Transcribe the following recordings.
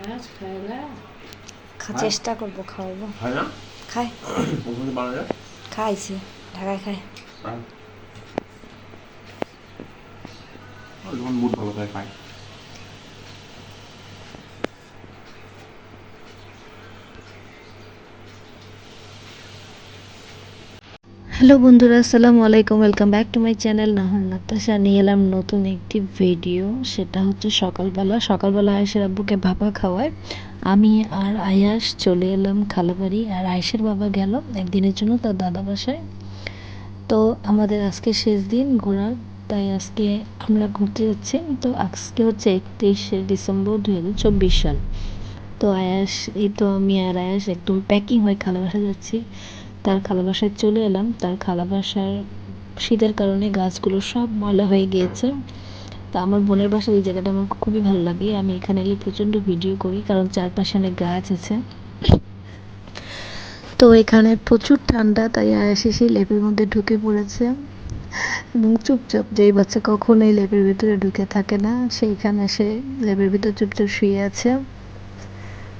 খা হ্যাঁ। চেষ্টা করব খাওয়াবো। খাই না? খাই। ওখানে বানা যায় খাইছি ঢাকায় আর যখন মুড ভালো থাকে খায় হ্যালো বন্ধুরা, আসসালামু আলাইকুম। Welcome back to my channel Nahal Natasha নিয়ে এলাম নতুন একটি ভিডিও সেটা হচ্ছে সকালবেলা। সকালবেলা আয়েশের আব্বুকে ভাপা খাওয়ায়। আমি আর আয়াস চলে এলাম খালাবাড়ি আর আয়েশের বাবা গেল একদিনের জন্য তার দাদা বাসায়। তো আমাদের আজকে শেষ দিন ঘোরার তাই আজকে আমরা ঘুরতে যাচ্ছি। তো আজকে হচ্ছে একত্রিশে ডিসেম্বর দু হাজার চব্বিশ সাল। তো আয়াস, এই তো আমি আর আয়াস একদম প্যাকিং হয়ে খালা বাসায় যাচ্ছি। তার খালা বাসায় চলে এলাম। তার খালা বাসার শীতের কারণে গাছগুলো সব ময়লা হয়ে গিয়েছে। তা আমার বোনের বাসার এই জায়গাটা আমার খুবই ভালো লাগে। আমি এখানে এলে প্রচণ্ড ভিডিও করি, কারণ চারপাশে অনেক গাছ আছে। তো এখানে প্রচুর ঠান্ডা, তাই আয়াস এসে লেপের মধ্যে ঢুকে পড়েছে। এবং চুপচাপ, যেই বাচ্চা কখনোই লেপের ভিতরে ঢুকে থাকে না সেইখানে সে লেপের ভিতরে চুপচাপ শুয়ে আছে।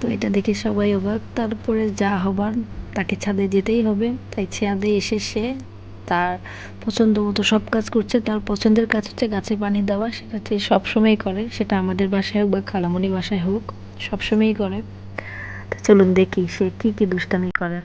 তো এটা দেখে সবাই অবাক। তারপরে যা হবার তাকে ছাদে যেতেই হবে। তাই ছাদে এসে সে তার পছন্দ মতো সব কাজ করছে। তার পছন্দের কাজ হচ্ছে গাছে পানি দেওয়া। সেটা সে সবসময়ই করে। সেটা আমাদের বাসায় হোক বা খালামণি বাসায় হোক, সবসময়ই করে। তো চলুন দেখি সে কী কী দুষ্টামি করে।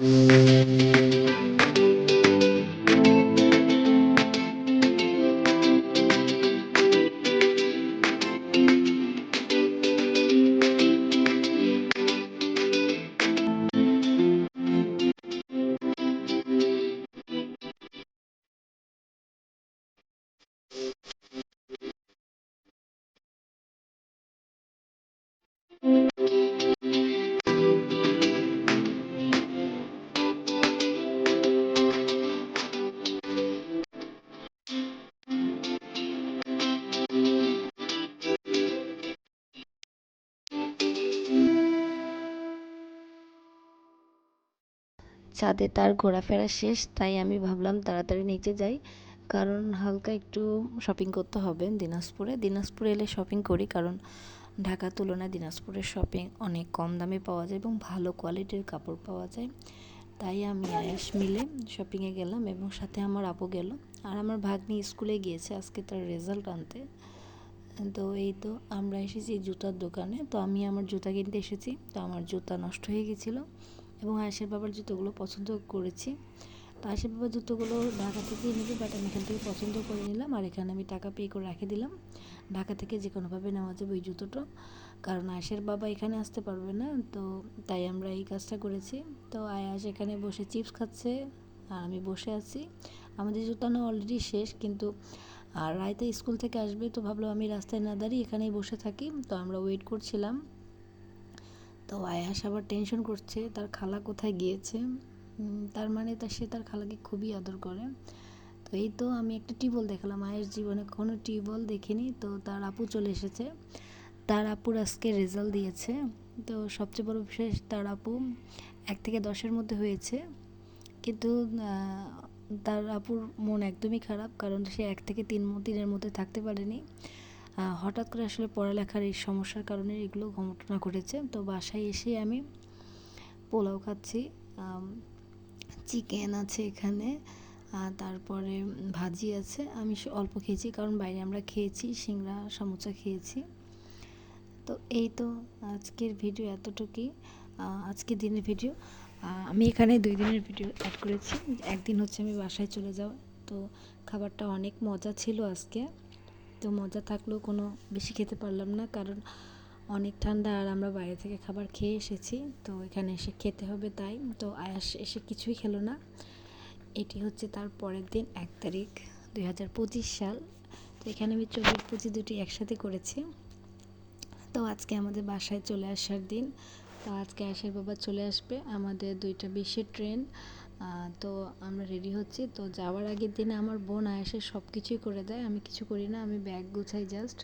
Música ছাদে তার ঘোরাফেরা শেষ, তাই আমি ভাবলাম তাড়াতাড়ি নিচে যাই। কারণ হালকা একটু শপিং করতে হবে দিনাজপুরে। দিনাজপুরে এলে শপিং করি, কারণ ঢাকার তুলনায় দিনাজপুরের শপিং অনেক কম দামে পাওয়া যায় এবং ভালো কোয়ালিটির কাপড় পাওয়া যায়। তাই আমি আয়াস মিলে শপিংয়ে গেলাম এবং সাথে আমার আপু গেল। আর আমার ভাগ্নি স্কুলে গিয়েছে আজকে তার রেজাল্ট আনতে। তো এই তো আমরা এসেছি জুতার দোকানে। তো আমি আমার জুতা কিনতে এসেছি। তো আমার জুতা নষ্ট হয়ে গেছিল। এবং আয়েশের বাবার জুতোগুলো পছন্দ করেছি। তো আয়েশের বাবার জুতোগুলো ঢাকা থেকেই নেবে বাট আমি এখান থেকে পছন্দ করে নিলাম। আর এখানে আমি টাকা পে করে রেখে দিলাম। ঢাকা থেকে যে কোনোভাবে নেওয়া যাবে ওই জুতোটা। কারণ আয়েশের বাবা এখানে আসতে পারবে না, তো তাই আমরা এই কাজটা করেছি। তো আয়াস এখানে বসে চিপস খাচ্ছে, আর আমি বসে আছি। আমাদের জুতানো অলরেডি শেষ, কিন্তু, আর রায়তা স্কুল থেকে আসবে, তো ভাবলাম আমি রাস্তায় না দাঁড়িয়ে এখানেই বসে থাকি। তো আমরা ওয়েট করছিলাম। তো আয়াস আবার টেনশন করছে, তার খালা কোথায় গিয়েছে? তার মানে তা সে তার খালাকে খুবই আদর করে। তো এই তো আমি একটা টিউবওয়েল দেখলাম। আয়ের জীবনে কোনো টিউবওয়েল দেখিনি, তো তার আপু চলে এসেছে। তার আপুর আজকে রেজাল্ট দিয়েছে। তো সবচেয়ে বড় বিষয় তার আপু এক থেকে দশের মধ্যে হয়েছে। কিন্তু তার আপুর মন একদমই খারাপ, কারণ সে এক থেকে তিন তিনের মধ্যে থাকতে পারেনি। হঠাৎ করে আসলে পড়ালেখার এই সমস্যার কারণে এগুলো ঘটনা ঘটেছে। তো বাসায় এসে আমি পোলাও খাচ্ছি চিকেন আছে এখানে তারপরে ভাজি আছে। আমি অল্প খেয়েছি কারণ বাইরে আমরা খেয়েছি, সিংড়া, সমুচা খেয়েছি। তো এই তো আজকের ভিডিও এতটুকুই। আজকের দিনের ভিডিও। আমি এখানে দুই দিনের ভিডিও অ্যাড করেছি। একদিন হচ্ছে আমি বাসায় চলে যাওয়া। তো খাবারটা অনেক মজা ছিল আজকে। তো মজা থাকলেও কোনো বেশি খেতে পারলাম না, কারণ অনেক ঠান্ডা আর আমরা বাইরে থেকে খাবার খেয়ে এসেছি, তো এখানে এসে খেতে হবে তাই। তো আয়াস এসে কিছুই খেলো না। এটি হচ্ছে তার পরের দিন, এক তারিখ দুই হাজার পঁচিশ সাল। তো এখানে আমি চব্বিশ পঁচিশ দুটি একসাথে করেছি। তো আজকে আমাদের বাসায় চলে আসার দিন। তো আজকে আসার বাবা চলে আসবে, আমাদের দুইটা বিশের ট্রেন। তো আমরা রেডি হচ্ছি। তো যাওয়ার আগের দিনে আমার বোন আয়াসে সব কিছুই করে দেয়। আমি কিছু করি না, আমি ব্যাগ গুছাই জাস্ট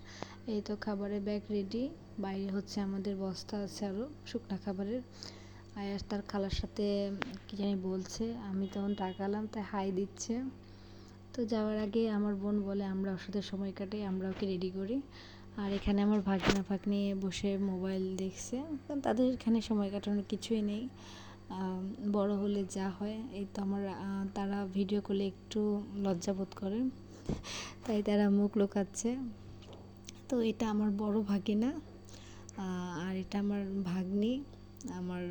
এই তো খাবারের ব্যাগ রেডি বাইরে হচ্ছে আমাদের বস্তা আছে আরও শুকনা খাবারের। আয়াস তার খালার সাথে কী জানি বলছে, আমি তখন তাকালাম তাই হাই দিচ্ছে। তো যাওয়ার আগে আমার বোন বলে, আমরা ওর সাথে সময় কাটাই, আমরা ওকে রেডি করি। আর এখানে আমার ভাগনা ভাগ্নি বসে মোবাইল দেখছে। তাদের এখানে সময় কাটানোর কিছুই নেই। বড় হলে যা হয়, এই তো আমার তারা ভিডিও করলে একটু লজ্জাবোধ করে। তাই তারা মুখ লুকাচ্ছে। তো এটা আমার বড় ভাগিনা আর এটা আমার ভাগ্নি, আমার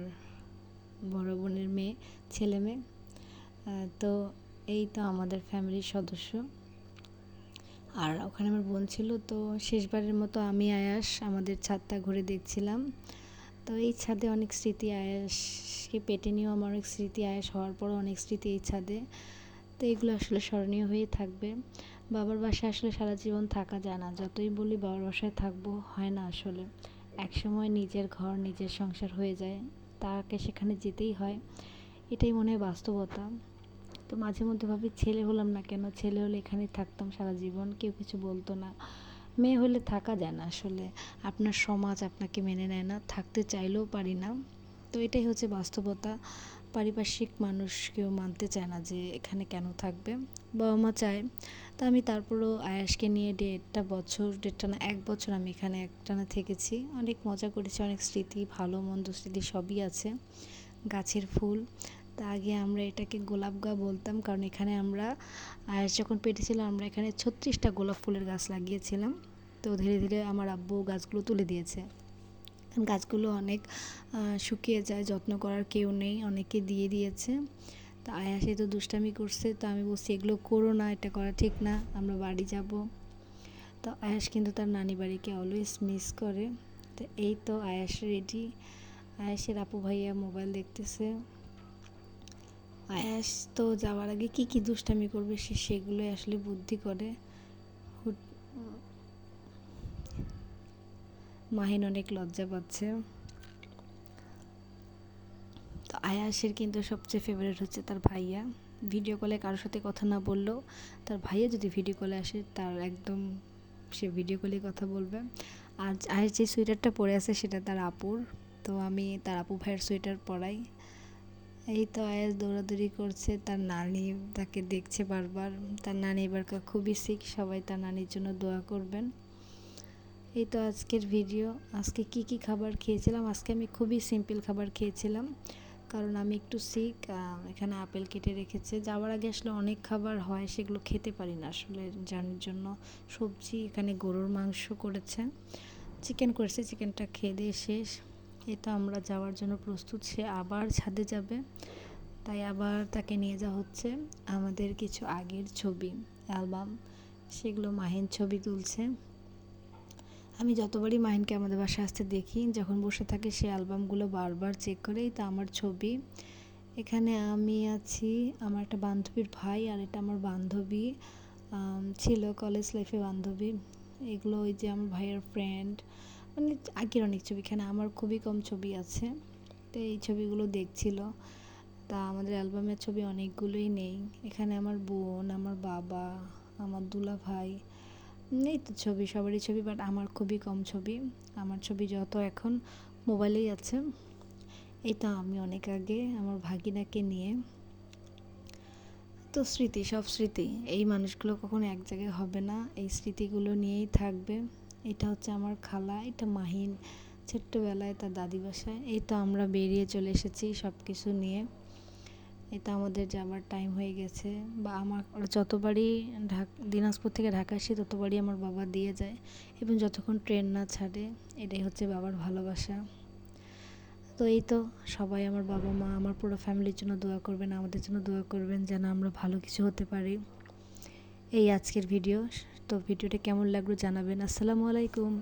বড় বোনের মেয়ে, ছেলে মেয়ে। তো এই তো আমাদের ফ্যামিলির সদস্য। আর ওখানে আমার বোন ছিল, তো শেষবারের মতো আমি আয়াস, আমাদের ছাদটা ঘুরে দেখছিলাম। তো এই ছাদে অনেক স্মৃতি আয়াসকে পেটে নিয়েও আমার অনেক স্মৃতি আয়াস হওয়ার পরও অনেক স্মৃতি এই ছাদে। তো এগুলো আসলে স্মরণীয় হয়ে থাকবে। বাবার বাসায় আসলে সারা জীবন থাকা যায় না, যতই বলি বাবার বাসায় থাকব, হয় না আসলে। একসময় নিজের ঘর, নিজের সংসার হয়ে যায়, তাকে সেখানে যেতেই হয়। এটাই মনে হয় বাস্তবতা। তো মাঝে মধ্যে ভাবি, ছেলে হলাম না কেন? ছেলে হলে এখানেই থাকতাম সারা জীবন, কেউ কিছু বলতো না। মেয়ে হলে থাকা যায় না আসলে। আপনার সমাজ আপনাকে মেনে নেয় না, থাকতে চাইলেও পারি না। তো এটাই হচ্ছে বাস্তবতা। পারিপার্শ্বিক মানুষ কেউ মানতে চায় না যে এখানে কেন থাকবে। বাবা মা চায়। তা আমি তারপরেও আয়াসকে নিয়ে দেড়টা বছর, দেড়টা না, এক বছর আমি এখানে একটানা থেকেছি। অনেক মজা করেছি, অনেক স্মৃতি, ভালো মন্দ স্মৃতি সবই আছে। গাছের ফুল তা আগে আমরা এটাকে গোলাপ গা বলতাম, কারণ এখানে আমরা যখন পেটে ছিল আমরা এখানে ছত্রিশটা গোলাপ ফুলের গাছ লাগিয়েছিলাম। তো ধীরে ধীরে আমার আব্বু গাছগুলো তুলে দিয়েছে। গাছগুলো অনেক শুকিয়ে যায়, যত্ন করার কেউ নেই, অনেকে দিয়ে দিয়েছে। তো আয়াসে তো দুষ্টামি করছে, তো আমি বলছি, এগুলো করো না, এটা করা ঠিক না, আমরা বাড়ি যাব। তো আয়াস কিন্তু তার নানি বাড়িকে অলওয়েজ মিস করে। তো এই তো আয়াস রেডি আয়াসের আপু ভাইয়া মোবাইল দেখতেছে। আয়াস তো যাওয়ার আগে কি কি দুষ্টামি করবে সে সেগুলোই আসলে বুদ্ধি করে। মাহিন অনেক লজ্জা পাচ্ছে। তো আয়াসের কিন্তু সবচেয়ে ফেভারিট হচ্ছে তার ভাইয়া। ভিডিও কলে কারোর সাথে কথা না বললেও তার ভাইয়া যদি ভিডিও কলে আসে তার একদম সে ভিডিও কলে কথা বলবে। আর আয়াস যে সোয়েটারটা পরে আছে সেটা তার আপুর। তো আমি তার আপু ভাইয়ের সোয়েটার পরাই। এই তো আয়াস দৌড়াদৌড়ি করছে, তার নানি তাকে দেখছে বারবার। তার নানি এবারকার খুবই সিক সবাই তার নানির জন্য দোয়া করবেন। এই তো আজকের ভিডিও আজকে কি কি খাবার খেয়েছিলাম? আজকে আমি খুবই সিম্পল খাবার খেয়েছিলাম, কারণ আমি একটু সিক এখানে আপেল কেটে রেখেছে। যাওয়ার আগে আসলে অনেক খাবার হয়, সেগুলো খেতে পারি না আসলে জানার জন্য। সবজি এখানে গরুর মাংস করেছে চিকেন করেছে চিকেনটা খেয়ে দিয়ে শেষ। তো আমরা যাওয়ার জন্য প্রস্তুত। সে আবার ছাদে যাবে। তাই আবার তাকে নিয়ে যাওয়া হচ্ছে আমাদের কিছু আগের ছবি, অ্যালবাম। সেগুলো মাহিন ছবি তুলছে। আমি যতবারই মাহিনকে আমাদের বাসায় আসতে দেখি, যখন বসে থাকে সে অ্যালবামগুলো বারবার চেক করেই তা আমার ছবি। এখানে আমি আছি আমার একটা বান্ধবীর ভাই আর এটা আমার বান্ধবী ছিল কলেজ লাইফে বান্ধবী। এগুলো ওই যে আমার ভাইয়ের ফ্রেন্ড মানে আগের অনেক ছবি এখানে আমার খুবই কম ছবি আছে। তো এই ছবিগুলো দেখছিল। তা আমাদের অ্যালবামের ছবি অনেকগুলোই নেই। এখানে আমার বোন, আমার বাবা, আমার দুলা ভাই নেই তো ছবি, সবারই ছবি বাট আমার খুবই কম ছবি। আমার ছবি যত এখন মোবাইলেই আছে। তো আমি অনেক আগে আমার ভাগিনাকে নিয়ে, তো স্মৃতি, সব স্মৃতি, এই মানুষগুলো কখনো এক জায়গায় হবে না। এই স্মৃতিগুলো নিয়েই থাকবে। এটা হচ্ছে আমার খালা, এটা মাহিন। ছোট্টবেলায় তার দাদি বাসায়। এই তো আমরা বেরিয়ে চলে এসেছি সব কিছু নিয়ে এটা আমাদের যাবার টাইম হয়ে গেছে। বা আমার যতবারই ঢাক, দিনাজপুর থেকে ঢাকা আসি, ততবারই আমার বাবা দিয়ে যায়। এবং যতক্ষণ ট্রেন না ছাড়ে, এটাই হচ্ছে বাবার ভালোবাসা। তো এই তো সবাই আমার বাবা মা, আমার পুরো ফ্যামিলির জন্য দোয়া করবেন, আমাদের জন্য দোয়া করবেন, যেন আমরা ভালো কিছু হতে পারি। এই আজকের ভিডিও। তো ভিডিওটা কেমন লাগল জানাবেন। আসসালামু আলাইকুম।